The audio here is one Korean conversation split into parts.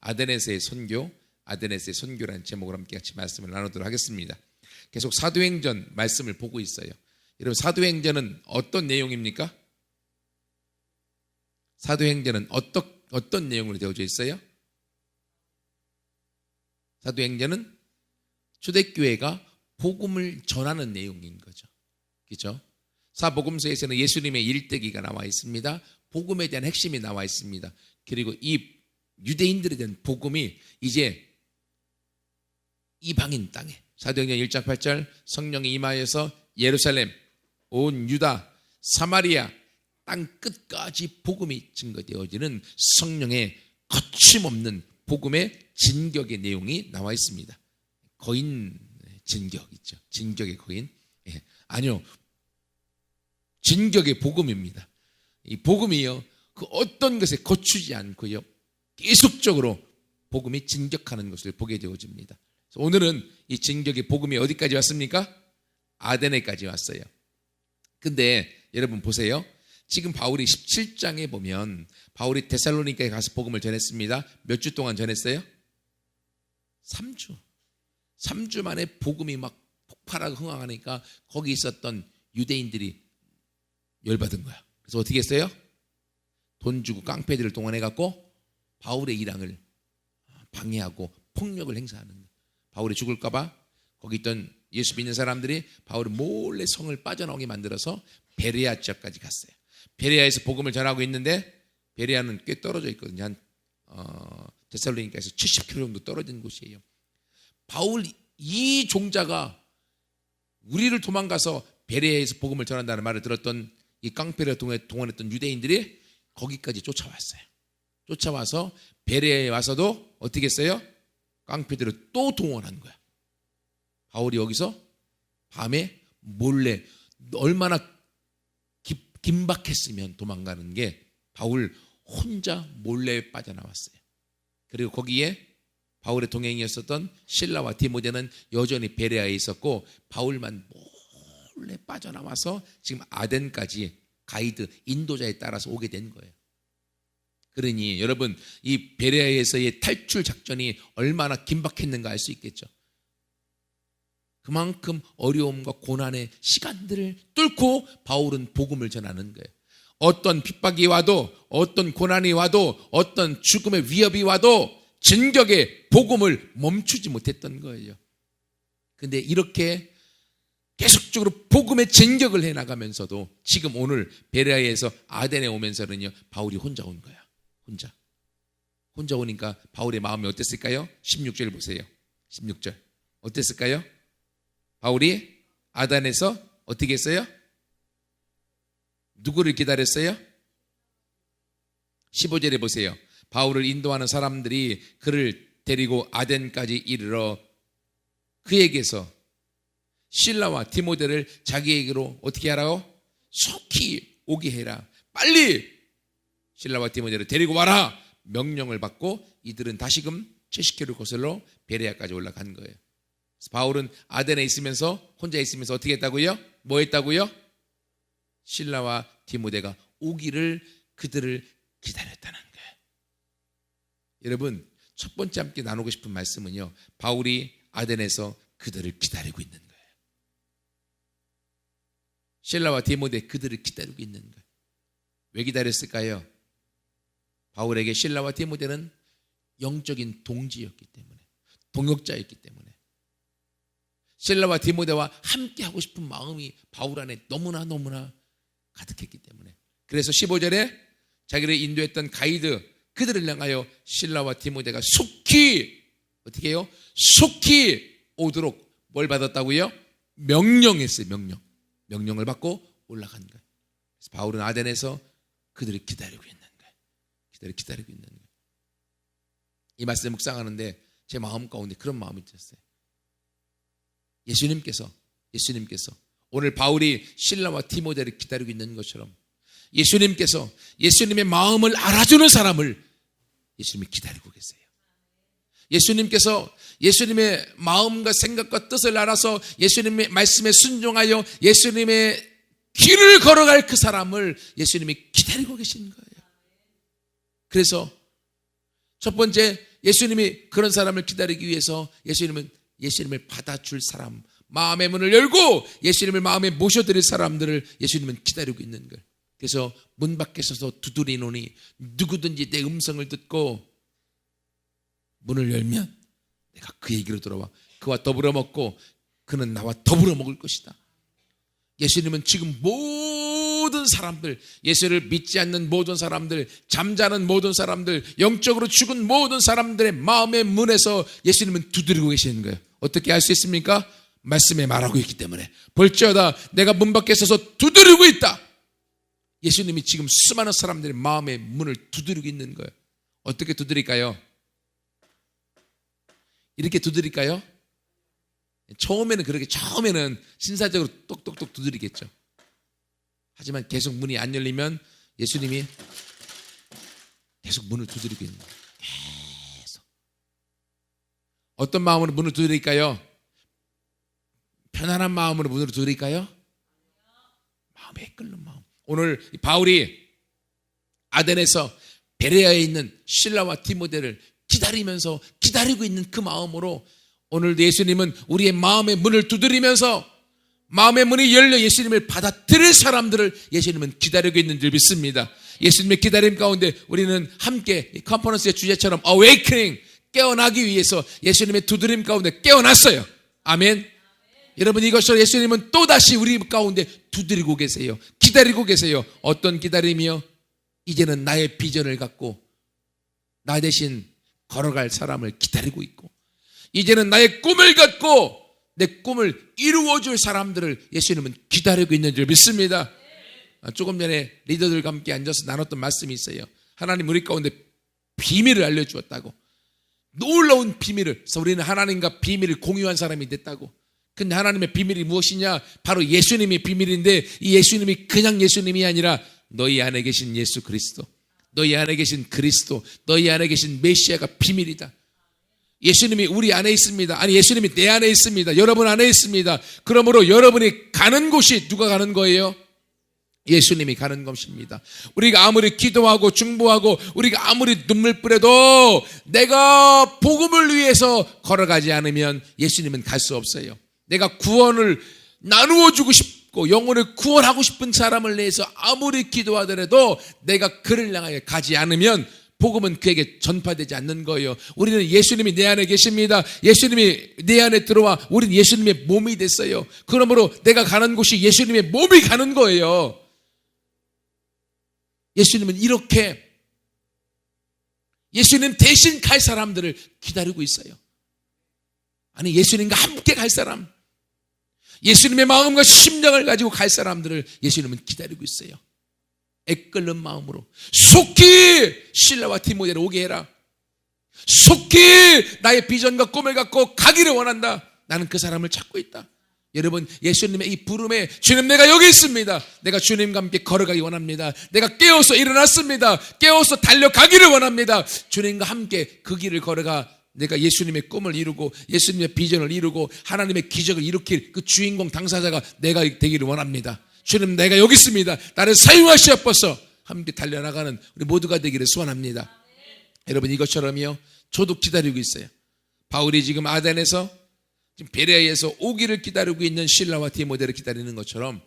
아데네스의 선교, 아데네스의 선교라는 제목으로 함께 같이 말씀을 나누도록 하겠습니다. 계속 사도행전 말씀을 보고 있어요. 여러분 사도행전은 어떤 내용입니까? 사도행전은 어떤 어떤 내용으로 되어져 있어요? 사도행전은 초대교회가 복음을 전하는 내용인 거죠. 그죠? 사복음서에서는 예수님의 일대기가 나와 있습니다. 복음에 대한 핵심이 나와 있습니다. 그리고 이 유대인들에 대한 복음이 이제 이방인 땅에 사도행전 1장 8절 성령이 임하여서 예루살렘 온 유다 사마리아 땅 끝까지 복음이 증거되어지는 성령의 거침없는 복음의 진격의 내용이 나와 있습니다. 거인 진격 있죠. 진격의 거인. 예. 아니요. 진격의 복음입니다. 이 복음이요. 그 어떤 것에 거추지 않고요. 계속적으로 복음이 진격하는 것을 보게 되어집니다. 오늘은 이 진격의 복음이 어디까지 왔습니까? 아데네까지 왔어요. 근데 여러분 보세요. 지금 바울이 17장에 보면 바울이 데살로니카에 가서 복음을 전했습니다. 몇 주 동안 전했어요? 3주. 3주 만에 복음이 막 폭발하고 흥황하니까 거기 있었던 유대인들이 열받은 거야. 그래서 어떻게 했어요? 돈 주고 깡패들을 동원해 갖고 바울의 일항을 방해하고 폭력을 행사하는. 바울이 죽을까봐 거기 있던 예수 믿는 사람들이 바울을 몰래 성을 빠져나오게 만들어서 베레아 지역까지 갔어요. 베레아에서 복음을 전하고 있는데 베레아는 꽤 떨어져 있거든요. 한 어, 데살로니카에서 70km 정도 떨어진 곳이에요. 바울 이 종자가 우리를 도망가서 베레아에서 복음을 전한다는 말을 들었던 이 깡패를 동원했던 유대인들이 거기까지 쫓아왔어요. 쫓아와서 베레아에 와서도 어떻게 했어요? 깡패들을 또 동원한 거야. 바울이 여기서 밤에 몰래 얼마나 긴박했으면 도망가는 게 바울 혼자 몰래 빠져나왔어요. 그리고 거기에 바울의 동행이었었던 신라와 디모데는 여전히 베레아에 있었고 바울만 몰래 빠져나와서 지금 아덴까지 가이드 인도자에 따라서 오게 된 거예요. 그러니 여러분 이 베레아에서의 탈출 작전이 얼마나 긴박했는가 알 수 있겠죠. 그만큼 어려움과 고난의 시간들을 뚫고 바울은 복음을 전하는 거예요. 어떤 핍박이 와도 어떤 고난이 와도 어떤 죽음의 위협이 와도 진격의 복음을 멈추지 못했던 거예요. 근데 이렇게 계속적으로 복음의 진격을 해 나가면서도 지금 오늘 베레아에서 아덴에 오면서는요 바울이 혼자 온 거야. 혼자. 혼자 오니까 바울의 마음이 어땠을까요? 16절 보세요. 16절. 어땠을까요? 바울이 아단에서 어떻게 했어요? 누구를 기다렸어요? 15절에 보세요. 바울을 인도하는 사람들이 그를 데리고 아덴까지 이르러 그에게서 신라와 디모데를 자기에게로 어떻게 하라고? 속히 오게 해라. 빨리 신라와 디모데를 데리고 와라. 명령을 받고 이들은 다시금 70km 거슬러 베레아까지 올라간 거예요. 바울은 아덴에 있으면서 혼자 있으면서 어떻게 했다고요? 뭐 했다고요? 신라와 디모데가 오기를 그들을 기다렸다는 거예요. 여러분 첫 번째 함께 나누고 싶은 말씀은요. 바울이 아덴에서 그들을 기다리고 있는 거예요. 신라와 디모데 그들을 기다리고 있는 거예요. 왜 기다렸을까요? 바울에게 신라와 디모데는 영적인 동지였기 때문에 동역자였기 때문에 신라와 디모데와 함께 하고 싶은 마음이 바울 안에 너무나 너무나 가득했기 때문에 그래서 15절에 자기를 인도했던 가이드 그들을 향하여 신라와 디모데가 속히 어떻게 해요? 속히 오도록 뭘 받았다고요? 명령했어요. 명령. 명령을 받고 올라간 거예요. 그래서 바울은 아덴에서 그들을 기다리고 있는. 기다리 기다리고 있는 거예요. 이 말씀 묵상하는데 제 마음 가운데 그런 마음이 들었어요. 예수님께서 예수님께서 오늘 바울이 신라와 디모데를 기다리고 있는 것처럼 예수님께서 예수님의 마음을 알아주는 사람을 예수님이 기다리고 계세요. 예수님께서 예수님의 마음과 생각과 뜻을 알아서 예수님의 말씀에 순종하여 예수님의 길을 걸어갈 그 사람을 예수님이 기다리고 계신 거예요. 그래서 첫 번째 예수님이 그런 사람을 기다리기 위해서 예수님은 예수님을 받아줄 사람, 마음의 문을 열고 예수님을 마음에 모셔드릴 사람들을 예수님은 기다리고 있는 걸. 그래서 문 밖에 서서 두드리노니 누구든지 내 음성을 듣고 문을 열면 내가 그 얘기로 돌아와 그와 더불어 먹고 그는 나와 더불어 먹을 것이다. 예수님은 지금 모든 사람들, 예수를 믿지 않는 모든 사람들, 잠자는 모든 사람들, 영적으로 죽은 모든 사람들의 마음의 문에서 예수님은 두드리고 계시는 거예요. 어떻게 알 수 있습니까? 말씀에 말하고 있기 때문에. 볼지어다 내가 문 밖에 서서 두드리고 있다. 예수님이 지금 수많은 사람들의 마음의 문을 두드리고 있는 거예요. 어떻게 두드릴까요? 이렇게 두드릴까요? 처음에는 그렇게 처음에는 신사적으로 똑똑똑 두드리겠죠. 하지만 계속 문이 안 열리면 예수님이 계속 문을 두드리고 있는 거예요. 계속. 어떤 마음으로 문을 두드릴까요? 편안한 마음으로 문을 두드릴까요? 마음에 끓는 마음. 오늘 바울이 아덴에서 베레아에 있는 신라와 디모데를 기다리면서 기다리고 있는 그 마음으로 오늘도 예수님은 우리의 마음의 문을 두드리면서 마음의 문이 열려 예수님을 받아들일 사람들을 예수님은 기다리고 있는 줄 믿습니다. 예수님의 기다림 가운데 우리는 함께 컨퍼런스의 주제처럼 awakening 깨어나기 위해서 예수님의 두드림 가운데 깨어났어요. 아멘. 여러분 이것을 예수님은 또다시 우리 가운데 두드리고 계세요. 기다리고 계세요. 어떤 기다림이요? 이제는 나의 비전을 갖고 나 대신 걸어갈 사람을 기다리고 있고 이제는 나의 꿈을 갖고 내 꿈을 이루어줄 사람들을 예수님은 기다리고 있는 줄 믿습니다. 아, 조금 전에 리더들과 함께 앉아서 나눴던 말씀이 있어요. 하나님 우리 가운데 비밀을 알려주었다고. 놀라운 비밀을. 그래서 우리는 하나님과 비밀을 공유한 사람이 됐다고. 근데 하나님의 비밀이 무엇이냐? 바로 예수님의 비밀인데 이 예수님이 그냥 예수님이 아니라 너희 안에 계신 예수 그리스도. 너희 안에 계신 그리스도. 너희 안에 계신 메시아가 비밀이다. 예수님이 우리 안에 있습니다. 아니, 예수님이 내 안에 있습니다. 여러분 안에 있습니다. 그러므로 여러분이 가는 곳이 누가 가는 거예요? 예수님이 가는 것입니다. 우리가 아무리 기도하고 중보하고 우리가 아무리 눈물 뿌려도 내가 복음을 위해서 걸어가지 않으면 예수님은 갈 수 없어요. 내가 구원을 나누어 주고 싶고 영혼을 구원하고 싶은 사람을 위해서 아무리 기도하더라도 내가 그를 향하여 가지 않으면 복음은 그에게 전파되지 않는 거예요. 우리는 예수님이 내 안에 계십니다. 예수님이 내 안에 들어와 우리는 예수님의 몸이 됐어요. 그러므로 내가 가는 곳이 예수님의 몸이 가는 거예요. 예수님은 이렇게 예수님 대신 갈 사람들을 기다리고 있어요. 아니, 예수님과 함께 갈 사람, 예수님의 마음과 심정을 가지고 갈 사람들을 예수님은 기다리고 있어요. 애끓는 마음으로 속히 신라와 디모데를 오게 해라. 속히 나의 비전과 꿈을 갖고 가기를 원한다. 나는 그 사람을 찾고 있다. 여러분 예수님의 이 부름에 주님 내가 여기 있습니다. 내가 주님과 함께 걸어가기 원합니다. 내가 깨어서 일어났습니다. 깨어서 달려가기를 원합니다. 주님과 함께 그 길을 걸어가 내가 예수님의 꿈을 이루고 예수님의 비전을 이루고 하나님의 기적을 일으킬 그 주인공 당사자가 내가 되기를 원합니다. 주님 내가 여기 있습니다. 나를 사용하시옵소서. 함께 달려나가는 우리 모두가 되기를 소원합니다. 여러분 이것처럼요. 저도 기다리고 있어요. 바울이 지금 아덴에서 지금 베레아에서 오기를 기다리고 있는 신라와 디모데를 기다리는 것처럼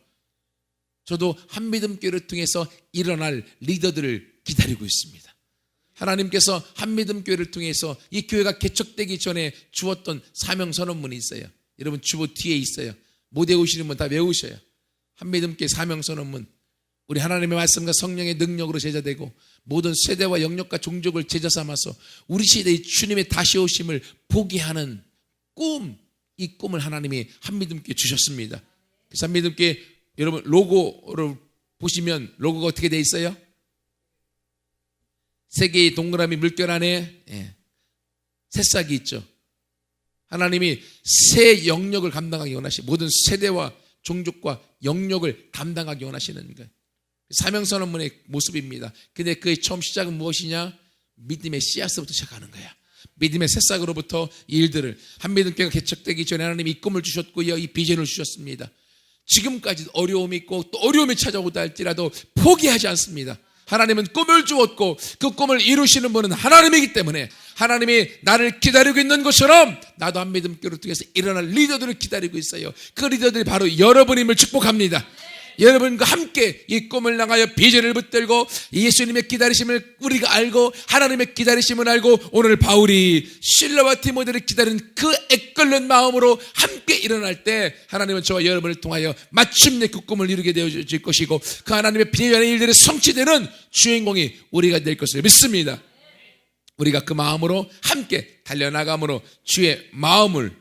저도 한미듬교를 통해서 일어날 리더들을 기다리고 있습니다. 하나님께서 한미듬교회를 통해서 이 교회가 개척되기 전에 주었던 사명 선언문이 있어요. 여러분 주보 뒤에 있어요. 못 외우시는 분 다 외우셔요. 한미듬교회 사명 선언문. 우리 하나님의 말씀과 성령의 능력으로 제자되고 모든 세대와 영역과 종족을 제자 삼아서 우리 시대의 주님의 다시 오심을 보게 하는 꿈, 이 꿈을 하나님이 한미듬교회 주셨습니다. 그래서 한미듬교회 여러분 로고를 보시면 로고가 어떻게 돼 있어요? 세 개의 동그라미 물결 안에 예, 새싹이 있죠. 하나님이 새 영역을 감당하기 원하시 모든 세대와 종족과 영역을 감당하기 원하시는 거예요. 사명선언문의 모습입니다. 근데 그의 처음 시작은 무엇이냐? 믿음의 씨앗부터 시작하는 거야. 믿음의 새싹으로부터 일들을 한미등교가 개척되기 전에 하나님이 이 꿈을 주셨고요. 이 비전을 주셨습니다. 지금까지 어려움이 있고 또 어려움이 찾아오다 할지라도 포기하지 않습니다. 하나님은 꿈을 주었고 그 꿈을 이루시는 분은 하나님이기 때문에 하나님이 나를 기다리고 있는 것처럼 나도 한 믿음교를 통해서 일어날 리더들을 기다리고 있어요. 그 리더들이 바로 여러분임을 축복합니다. 여러분과 함께 이 꿈을 향하여 비전을 붙들고 예수님의 기다리심을 우리가 알고 하나님의 기다리심을 알고 오늘 바울이 실로와 디모데를 기다리는 그 애끓는 마음으로 함께 일어날 때 하나님은 저와 여러분을 통하여 마침내 그 꿈을 이루게 되어질 것이고 그 하나님의 비전의 일들이 성취되는 주인공이 우리가 될 것을 믿습니다. 우리가 그 마음으로 함께 달려나감으로 주의 마음을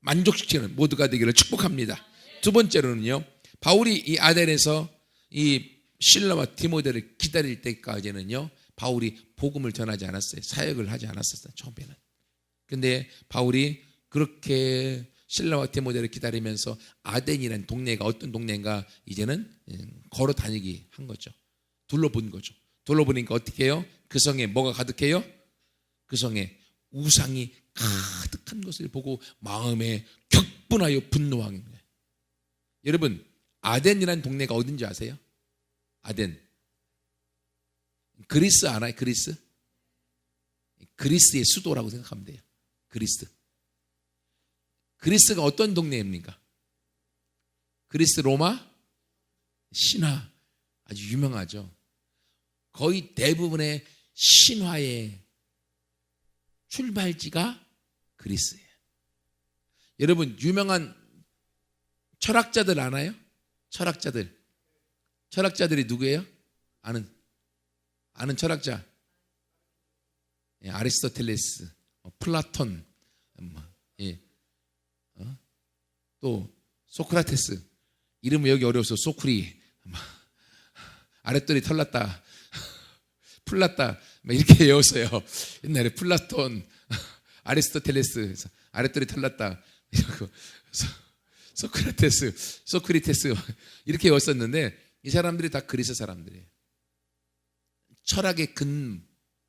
만족시키는 모두가 되기를 축복합니다. 두 번째로는요. 바울이 이 아덴에서 이 신라와 디모데를 기다릴 때까지는요. 바울이 복음을 전하지 않았어요. 사역을 하지 않았었어요. 처음에는. 근데 바울이 그렇게 신라와 디모데를 기다리면서 아덴이라는 동네가 어떤 동네인가 이제는 음, 걸어 다니기 한 거죠. 둘러본 거죠. 둘러보니까 어떻게 해요? 그 성에 뭐가 가득해요? 그 성에 우상이 가득한 것을 보고 마음에 격분하여 분노하는 거예요. 여러분, 아덴이라는 동네가 어딘지 아세요? 아덴. 그리스 알아요? 그리스? 그리스의 수도라고 생각하면 돼요. 그리스. 그리스가 어떤 동네입니까? 그리스 로마? 신화. 아주 유명하죠. 거의 대부분의 신화의 출발지가 그리스예요. 여러분, 유명한 철학자들 아나요? 철학자들. 철학자들이 누구예요? 아는, 아는 철학자. 예, 아리스토텔레스, 어, 플라톤, 뭐, 예. 어? 또 소크라테스. 이름은 여기 어려워서 소크리. 뭐, 아랫돌이 털났다. 풀났다. 막 이렇게 외웠어요. 옛날에 플라톤, 아리스토텔레스, 아랫돌이 털났다. 이러고. 소크라테스, 소크리테스 이렇게 외웠었는데 이 사람들이 다 그리스 사람들이에요. 철학의 근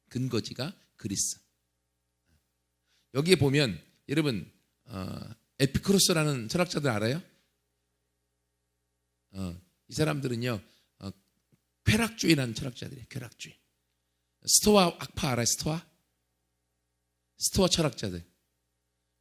근거지가 그리스. 여기에 보면 여러분 어, 에피크로스라는 철학자들 알아요? 어, 이 사람들은요 어, 쾌락주의라는 철학자들이에요. 쾌락주의. 스토아 악파 알아요? 스토아? 스토아 철학자들.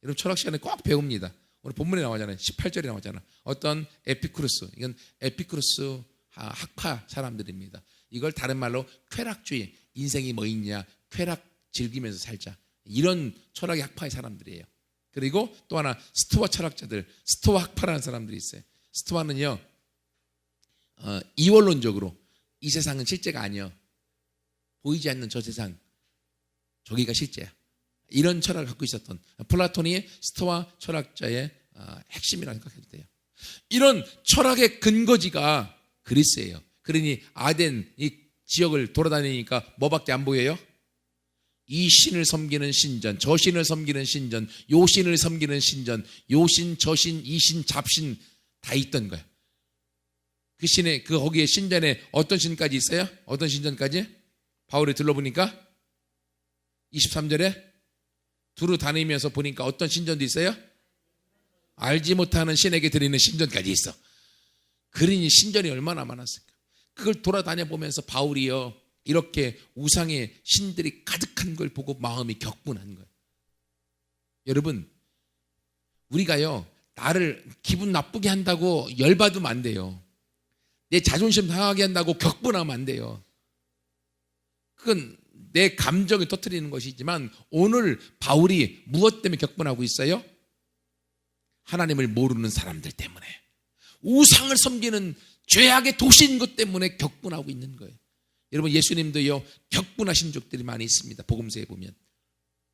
여러분 철학 시간에 꼭 배웁니다. 오늘 본문에 나오잖아요. 18절에 나오잖아. 어떤 에피크루스. 이건 에피크루스 학파 사람들입니다. 이걸 다른 말로 쾌락주의. 인생이 뭐 있냐. 쾌락 즐기면서 살자. 이런 철학의 학파의 사람들이에요. 그리고 또 하나 스토아 철학자들, 스토아 학파라는 사람들이 있어요. 스토아는요, 어, 이원론적으로 이 세상은 실제가 아니요. 보이지 않는 저 세상, 저기가 실제야. 이런 철학을 갖고 있었던 플라톤이 스토아 철학자의 어, 핵심이라고 생각해도 돼요. 이런 철학의 근거지가 그리스예요. 그러니 아덴 이 지역을 돌아다니니까 뭐밖에 안 보여요? 이 신을 섬기는 신전, 저 신을 섬기는 신전, 요 신을 섬기는 신전, 요 신, 저 신, 이 신, 잡신 다 있던 거예요. 그 신에 그 거기에 신전에 어떤 신까지 있어요? 어떤 신전까지? 바울이 들러보니까 23절에 두루 다니면서 보니까 어떤 신전도 있어요? 알지 못하는 신에게 드리는 신전까지 있어. 그러니 신전이 얼마나 많았을까? 그걸 돌아다녀 보면서 바울이요 이렇게 우상의 신들이 가득한 걸 보고 마음이 격분한 거예요. 여러분, 우리가요 나를 기분 나쁘게 한다고 열받으면 안 돼요. 내 자존심 상하게 한다고 격분하면 안 돼요. 그건 내 감정을 터트리는 것이지만 오늘 바울이 무엇 때문에 격분하고 있어요? 하나님을 모르는 사람들 때문에 우상을 섬기는 죄악의 도시인 것 때문에 격분하고 있는 거예요. 여러분 예수님도요 격분하신 적들이 많이 있습니다. 복음서에 보면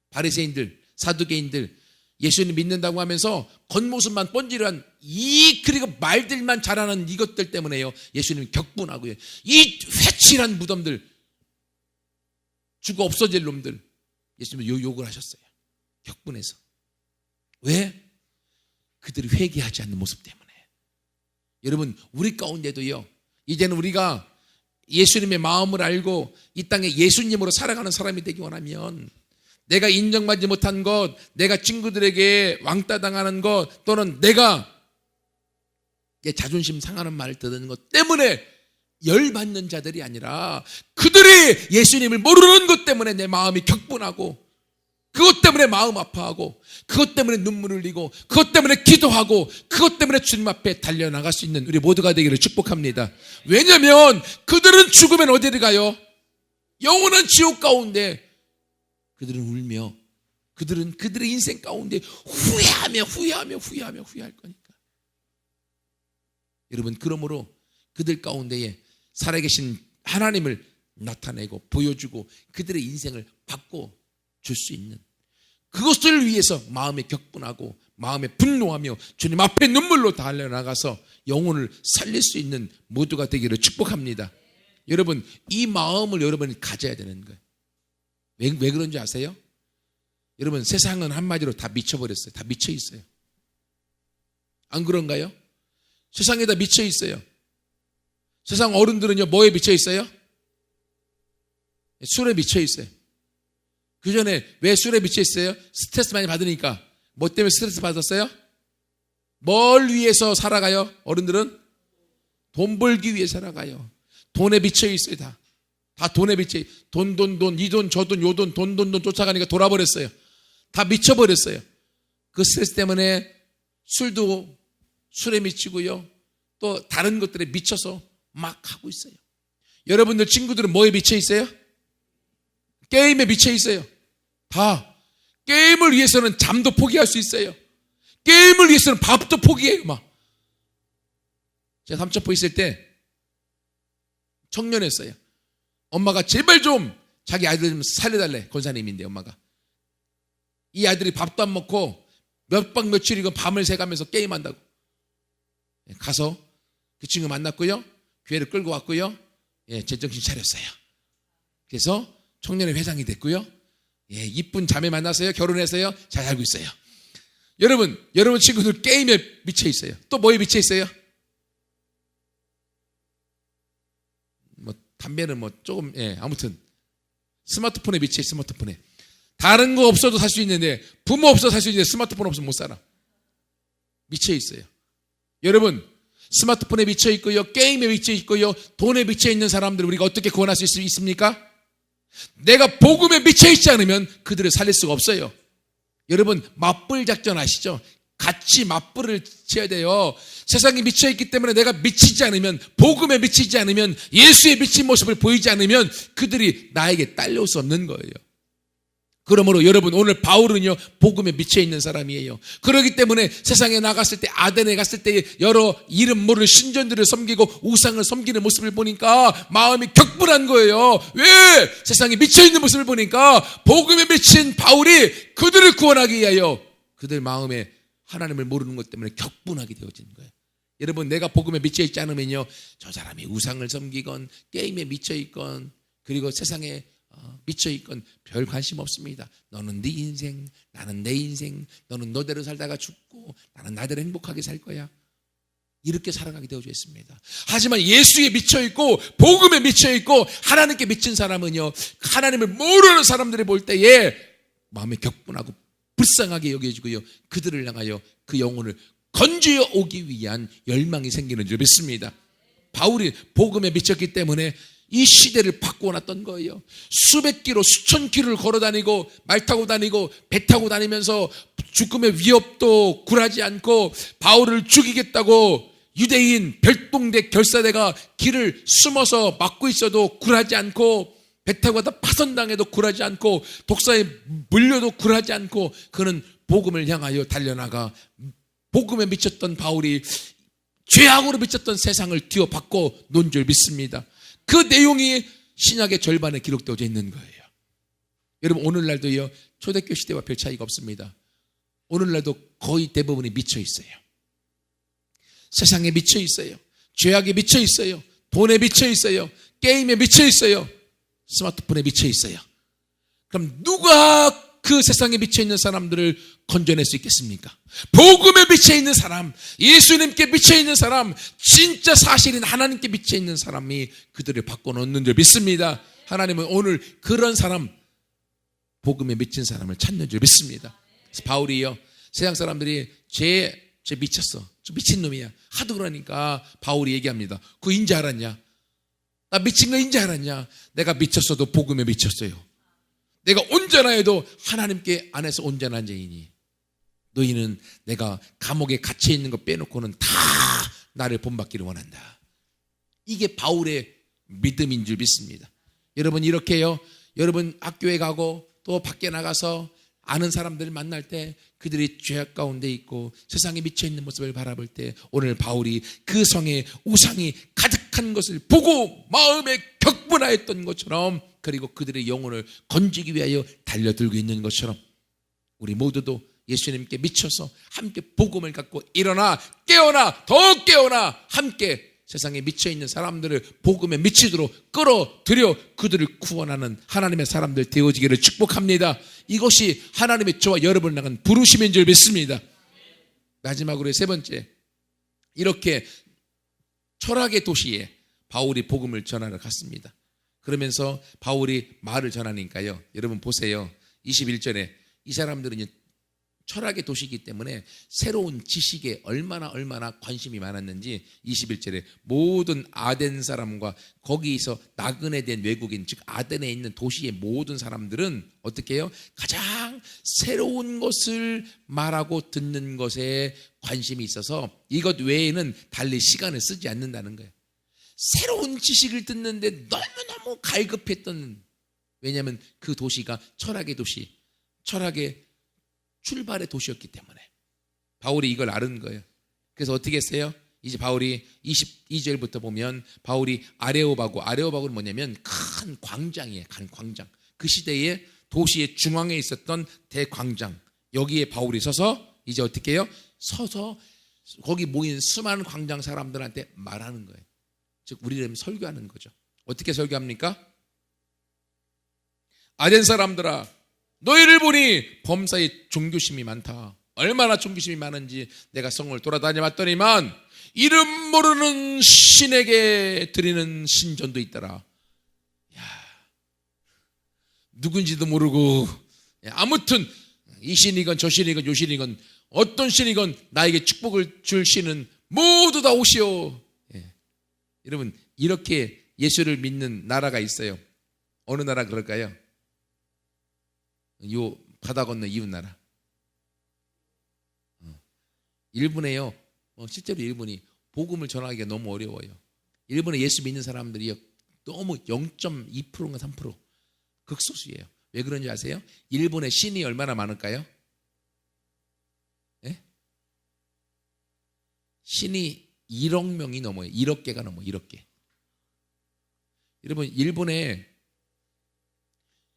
바리새인들, 사두개인들 예수님 믿는다고 하면서 겉모습만 번지르한 이 그리고 말들만 잘하는 이것들 때문에요. 예수님 격분하고요. 이 회칠한 무덤들 죽어 없어질 놈들 예수님은 요 욕을 하셨어요. 격분해서. 왜? 그들이 회개하지 않는 모습 때문에. 여러분, 우리 가운데도요. 이제는 우리가 예수님의 마음을 알고 이 땅에 예수님으로 살아가는 사람이 되기 원하면 내가 인정받지 못한 것, 내가 친구들에게 왕따 당하는 것, 또는 내가 자존심 상하는 말을 듣는 것 때문에 열받는 자들이 아니라 그들이 예수님을 모르는 것 때문에 내 마음이 격분하고 그것 때문에 마음 아파하고 그것 때문에 눈물 흘리고 그것 때문에 기도하고 그것 때문에 주님 앞에 달려나갈 수 있는 우리 모두가 되기를 축복합니다. 왜냐하면 그들은 죽으면 어디를 가요? 영원한 지옥 가운데 그들은 울며 그들은 그들의 인생 가운데 후회하며 후회하며 후회하며 후회할 거니까. 여러분 그러므로 그들 가운데에 살아계신 하나님을 나타내고 보여주고 그들의 인생을 바꿔 줄 수 있는 그것을 위해서 마음에 격분하고 마음에 분노하며 주님 앞에 눈물로 달려나가서 영혼을 살릴 수 있는 모두가 되기를 축복합니다. 여러분 이 마음을 여러분이 가져야 되는 거예요. 왜, 왜 그런지 아세요? 여러분 세상은 한마디로 다 미쳐버렸어요. 다 미쳐 있어요. 안 그런가요? 세상에 다 미쳐 있어요. 세상 어른들은요 뭐에 미쳐 있어요? 술에 미쳐 있어요. 그 전에 왜 술에 미쳐 있어요? 스트레스 많이 받으니까. 뭐 때문에 스트레스 받았어요? 뭘 위해서 살아가요? 어른들은 돈 벌기 위해 살아가요. 돈에 미쳐 있어요, 다. 다 돈에 미쳐. 돈, 돈, 돈, 이 돈, 저 돈, 요 돈, 돈, 돈, 돈 쫓아가니까 돌아버렸어요. 다 미쳐버렸어요. 그 스트레스 때문에 술도 술에 미치고요. 또 다른 것들에 미쳐서 막 하고 있어요. 여러분들 친구들은 뭐에 미쳐 있어요? 게임에 미쳐 있어요. 다. 게임을 위해서는 잠도 포기할 수 있어요. 게임을 위해서는 밥도 포기해요, 막. 제가 삼천포 있을 때 청년했어요. 엄마가 제발 좀 자기 아이들 좀 살려달래. 권사님인데, 엄마가. 이 아이들이 밥도 안 먹고 몇 박 며칠이고 밤을 새가면서 게임한다고. 가서 그 친구 만났고요. 교회를 끌고 왔고요. 예, 제정신 차렸어요. 그래서 청년의 회장이 됐고요. 예, 이쁜 자매 만났어요. 결혼했어요. 잘 살고 있어요. 여러분, 여러분 친구들 게임에 미쳐 있어요. 또 뭐에 미쳐 있어요? 뭐 담배는 뭐 조금 예, 아무튼 스마트폰에 미쳐 있어요. 스마트폰에. 다른 거 없어도 살 수 있는데 부모 없어도 살수 있는데 스마트폰 없으면 못 살아. 미쳐 있어요. 여러분, 스마트폰에 미쳐 있고요. 게임에 미쳐 있고요. 돈에 미쳐 있는 사람들 우리가 어떻게 구원할 수 있, 있습니까? 내가 복음에 미쳐 있지 않으면 그들을 살릴 수가 없어요. 여러분 맞불 작전 아시죠? 같이 맞불을 쳐야 돼요. 세상에 미쳐 있기 때문에 내가 미치지 않으면 복음에 미치지 않으면 예수의 미친 모습을 보이지 않으면 그들이 나에게 딸려올 수 없는 거예요. 그러므로 여러분 오늘 바울은요 복음에 미쳐 있는 사람이에요. 그러기 때문에 세상에 나갔을 때 아덴에 갔을 때 여러 이름 모를 신전들을 섬기고 우상을 섬기는 모습을 보니까 마음이 격분한 거예요. 왜 세상에 미쳐 있는 모습을 보니까 복음에 미친 바울이 그들을 구원하기 위하여 그들 마음에 하나님을 모르는 것 때문에 격분하게 되어진 거예요. 여러분 내가 복음에 미쳐 있지 않으면요 저 사람이 우상을 섬기건 게임에 미쳐 있건 그리고 세상에 어, 미쳐 있건 별 관심 없습니다. 너는 네 인생, 나는 내 인생, 너는 너대로 살다가 죽고 나는 나대로 행복하게 살 거야. 이렇게 살아가게 되어져 있습니다. 하지만 예수에 미쳐 있고 복음에 미쳐 있고 하나님께 미친 사람은요 하나님을 모르는 사람들이 볼 때에 마음이 격분하고 불쌍하게 여겨지고요 그들을 향하여 그 영혼을 건지어 오기 위한 열망이 생기는 줄 믿습니다. 바울이 복음에 미쳤기 때문에 이 시대를 바꿔놨던 거예요. 수백 킬로, 수천 킬로를 걸어 다니고, 말 타고 다니고, 배 타고 다니면서 죽음의 위협도 굴하지 않고, 바울을 죽이겠다고 유대인 별동대 결사대가 길을 숨어서 막고 있어도 굴하지 않고, 배 타고 가다 파선당해도 굴하지 않고, 독사에 물려도 굴하지 않고, 그는 복음을 향하여 달려나가, 복음에 미쳤던 바울이 죄악으로 미쳤던 세상을 뒤어받고 논줄 믿습니다. 그 내용이 신약의 절반에 기록되어져 있는 거예요. 여러분 오늘날도요 초대교 시대와 별 차이가 없습니다. 오늘날도 거의 대부분이 미쳐 있어요. 세상에 미쳐 있어요. 죄악에 미쳐 있어요. 돈에 미쳐 있어요. 게임에 미쳐 있어요. 스마트폰에 미쳐 있어요. 그럼 누가 그 세상에 미쳐 있는 사람들을 건져낼 수 있겠습니까? 복음에 미쳐 있는 사람, 예수님께 미쳐 있는 사람, 진짜 사실인 하나님께 미쳐 있는 사람이 그들을 바꿔놓는 줄 믿습니다. 하나님은 오늘 그런 사람, 복음에 미친 사람을 찾는 줄 믿습니다. 바울이요, 세상 사람들이 죄, 죄 미쳤어. 저 미친 놈이야. 하도 그러니까 바울이 얘기합니다. 그 인지 알았냐? 나 미친 거 인지 알았냐? 내가 미쳤어도 복음에 미쳤어요. 내가 온전하여도 하나님께 안에서 온전한 자이니 너희는 내가 감옥에 갇혀 있는 거 빼놓고는 다 나를 본받기를 원한다. 이게 바울의 믿음인 줄 믿습니다. 여러분 이렇게요. 여러분 학교에 가고 또 밖에 나가서 아는 사람들 만날 때 그들이 죄악 가운데 있고 세상에 미쳐 있는 모습을 바라볼 때 오늘 바울이 그 성에 우상이 가득한 것을 보고 마음에 격분하였던 것처럼 그리고 그들의 영혼을 건지기 위하여 달려들고 있는 것처럼 우리 모두도 예수님께 미쳐서 함께 복음을 갖고 일어나 깨어나 더 깨어나 함께 세상에 미쳐 있는 사람들을 복음에 미치도록 끌어들여 그들을 구원하는 하나님의 사람들 되어지기를 축복합니다. 이것이 하나님의 저와 여러분을 향한 부르심인 줄 믿습니다. 마지막으로 세 번째 이렇게 철학의 도시에 바울이 복음을 전하러 갔습니다. 그러면서 바울이 말을 전하니까요. 여러분 보세요. 21절에 이 사람들은 철학의 도시이기 때문에 새로운 지식에 얼마나 얼마나 관심이 많았는지 21절에 모든 아덴 사람과 거기서 나그네 된 외국인 즉 아덴에 있는 도시의 모든 사람들은 어떻게 해요? 가장 새로운 것을 말하고 듣는 것에 관심이 있어서 이것 외에는 달리 시간을 쓰지 않는다는 거예요. 새로운 지식을 듣는데 너무너무 갈급했던 왜냐하면 그 도시가 철학의 도시, 철학의 출발의 도시였기 때문에 바울이 이걸 아는 거예요. 그래서 어떻게 했어요? 이제 바울이 22절부터 보면 바울이 아레오바고 아레오바고는 뭐냐면 큰 광장이에요. 큰 광장. 그 시대에 도시의 중앙에 있었던 대광장. 여기에 바울이 서서 이제 어떻게 해요? 서서 거기 모인 수많은 광장 사람들한테 말하는 거예요. 즉 우리를 설교하는 거죠. 어떻게 설교합니까? 아덴 사람들아 너희를 보니 범사에 종교심이 많다. 얼마나 종교심이 많은지 내가 성을 돌아다녀 봤더니만 이름 모르는 신에게 드리는 신전도 있더라. 야, 누군지도 모르고 아무튼 이 신이건 저 신이건 요 신이건 어떤 신이건 나에게 축복을 줄 신은 모두 다 오시오. 예. 여러분 이렇게 예수를 믿는 나라가 있어요. 어느 나라 그럴까요? 요 바다 건너 이웃 나라. 어. 일본에요. 어, 실제로 일본이 복음을 전하기가 너무 어려워요. 일본에 예수 믿는 사람들이 너무 0.2%인가 3% 극소수예요. 왜 그런지 아세요? 일본의 신이 얼마나 많을까요? 예? 신이 1억 명이 넘어요. 1억 개가 넘어 1억 개. 여러분 일본에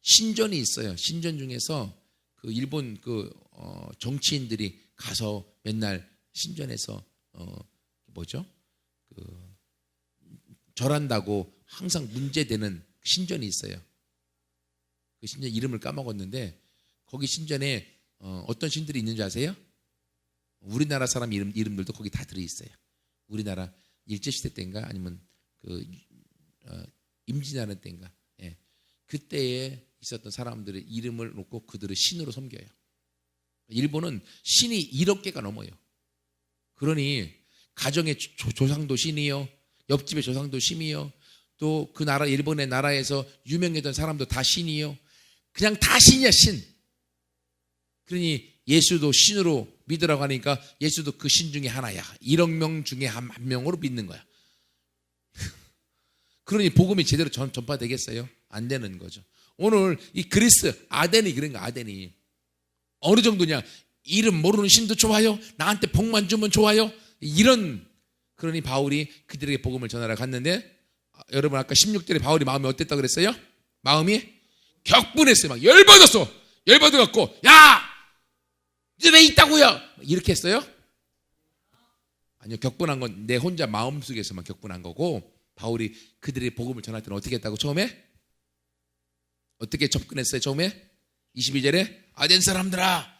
신전이 있어요. 신전 중에서 그 일본 그 어, 정치인들이 가서 맨날 신전에서 어, 뭐죠? 그 절한다고 항상 문제되는 신전이 있어요. 그 신전 이름을 까먹었는데 거기 신전에 어, 어떤 신들이 있는지 아세요? 우리나라 사람 이름 이름들도 거기 다 들어 있어요. 우리나라 일제 시대 때인가 아니면 그 어, 임진하는 때인가. 예. 그때에 있었던 사람들의 이름을 놓고 그들을 신으로 섬겨요. 일본은 신이 1억 개가 넘어요. 그러니 가정의 조, 상도 신이요. 옆집의 조상도 신이요. 또 그 나라 일본의 나라에서 유명했던 사람도 다 신이요. 그냥 다 신이야 신. 그러니 예수도 신으로 믿으라고 하니까 예수도 그 신 중에 하나야. 1억 명 중에 한, 한 명으로 믿는 거야. 그러니 복음이 제대로 전, 전파되겠어요? 안 되는 거죠. 오늘 이 그리스 아덴이 그런 거 아덴이 어느 정도냐 이름 모르는 신도 좋아요 나한테 복만 주면 좋아요 이런 그러니 바울이 그들에게 복음을 전하러 갔는데 아, 여러분 아까 16절에 바울이 마음이 어땠다 그랬어요? 마음이 격분했어요 막 열받았어 열받아 갖고 야 왜 있다고요 이렇게 했어요? 아니요 격분한 건 내 혼자 마음속에서만 격분한 거고 바울이 그들의 복음을 전할 때는 어떻게 했다고 처음에 어떻게 접근했어요, 처음에? 22절에 아덴 사람들아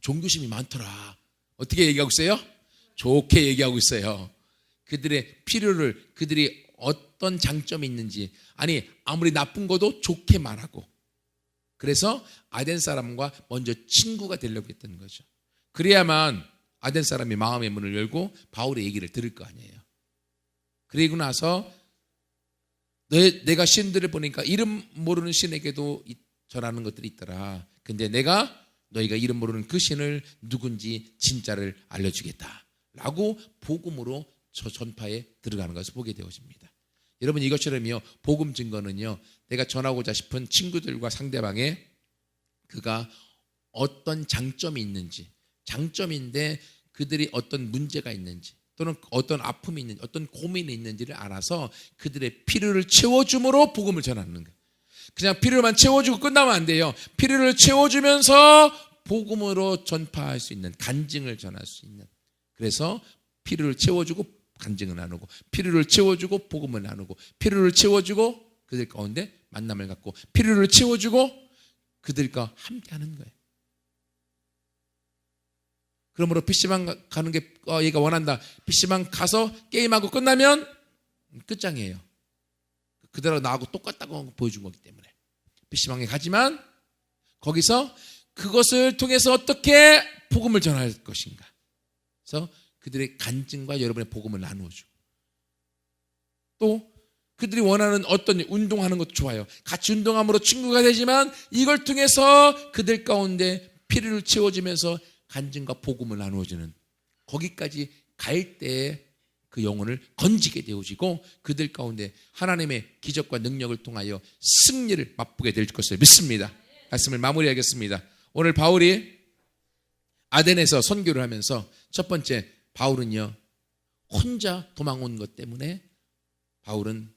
종교심이 많더라. 어떻게 얘기하고 있어요? 좋게 얘기하고 있어요. 그들의 필요를 그들이 어떤 장점이 있는지 아니 아무리 나쁜 것도 좋게 말하고 그래서 아덴 사람과 먼저 친구가 되려고 했던 거죠. 그래야만 아덴 사람이 마음의 문을 열고 바울의 얘기를 들을 거 아니에요. 그리고 나서 내, 내가 신들을 보니까 이름 모르는 신에게도 이- 전하는 것들이 있더라. 근데 내가 너희가 이름 모르는 그 신을 누군지 진짜를 알려주겠다. 라고 복음으로 저 전파에 들어가는 것을 보게 되어집니다. 여러분 이것처럼요. 복음 증거는요. 내가 전하고자 싶은 친구들과 상대방의 그가 어떤 장점이 있는지 장점인데 그들이 어떤 문제가 있는지 또는 어떤 아픔이 있는지 어떤 고민이 있는지를 알아서 그들의 필요를 채워줌으로 복음을 전하는 거예요. 그냥 필요만 채워주고 끝나면 안 돼요. 필요를 채워주면서 복음으로 전파할 수 있는 간증을 전할 수 있는 그래서 필요를 채워주고 간증을 나누고 필요를 채워주고 복음을 나누고 필요를 채워주고 그들 가운데 만남을 갖고 필요를 채워주고 그들과 함께하는 거예요. 그러므로 PC방 가는 게 어, 얘가 원한다. PC방 가서 게임하고 끝나면 끝장이에요. 그대로 나하고 똑같다고 보여준 거기 때문에 PC방에 가지만 거기서 그것을 통해서 어떻게 복음을 전할 것인가. 그래서 그들의 간증과 여러분의 복음을 나누어주고 또 그들이 원하는 어떤 운동하는 것도 좋아요. 같이 운동함으로 친구가 되지만 이걸 통해서 그들 가운데 피를 채워주면서 간증과 복음을 나누어주는 거기까지 갈 때에 그 영혼을 건지게 되어지고 그들 가운데 하나님의 기적과 능력을 통하여 승리를 맛보게 될 것을 믿습니다. 말씀을 마무리하겠습니다. 오늘 바울이 아덴에서 선교를 하면서 첫 번째 바울은요 혼자 도망온 것 때문에 바울은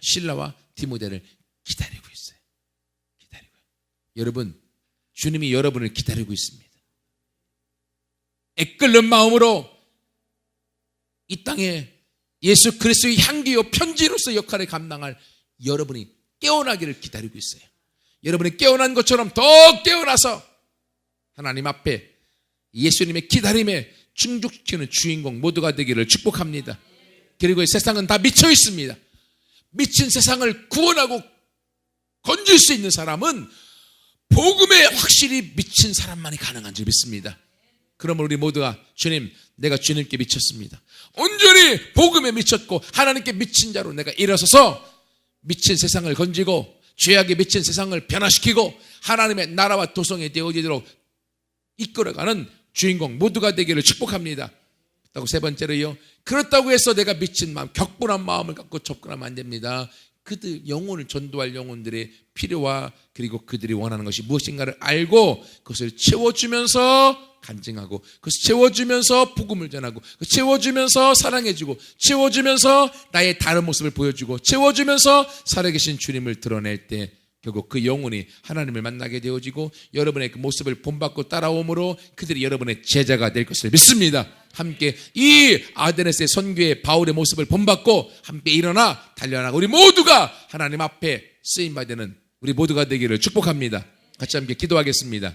신라와 디모데를 기다리고 있어요. 기다리고. 여러분, 주님이 여러분을 기다리고 있습니다. 애끓는 마음으로 이 땅에 예수 그리스도의 향기요 편지로서 역할을 감당할 여러분이 깨어나기를 기다리고 있어요. 여러분이 깨어난 것처럼 더 깨어나서 하나님 앞에 예수님의 기다림에 충족시키는 주인공 모두가 되기를 축복합니다. 그리고 이 세상은 다 미쳐 있습니다. 미친 세상을 구원하고 건질 수 있는 사람은 복음에 확실히 미친 사람만이 가능한 줄 믿습니다. 그러면 우리 모두가 주님, 내가 주님께 미쳤습니다. 온전히 복음에 미쳤고 하나님께 미친 자로 내가 일어서서 미친 세상을 건지고 죄악에 미친 세상을 변화시키고 하나님의 나라와 도성에 되어지도록 이끌어가는 주인공 모두가 되기를 축복합니다. 그렇다고 세 번째로요. 그렇다고 해서 내가 미친 마음, 격분한 마음을 갖고 접근하면 안 됩니다. 그들 영혼을 전도할 영혼들의 필요와 그리고 그들이 원하는 것이 무엇인가를 알고 그것을 채워주면서 간증하고 그것을 채워주면서 복음을 전하고 채워주면서 사랑해주고 채워주면서 나의 다른 모습을 보여주고 채워주면서 살아계신 주님을 드러낼 때 결국 그 영혼이 하나님을 만나게 되어지고 여러분의 그 모습을 본받고 따라오므로 그들이 여러분의 제자가 될 것을 믿습니다. 함께 이 아데네스의 선교의 바울의 모습을 본받고 함께 일어나 달려나가 우리 모두가 하나님 앞에 쓰임 받는 우리 모두가 되기를 축복합니다. 같이 함께 기도하겠습니다.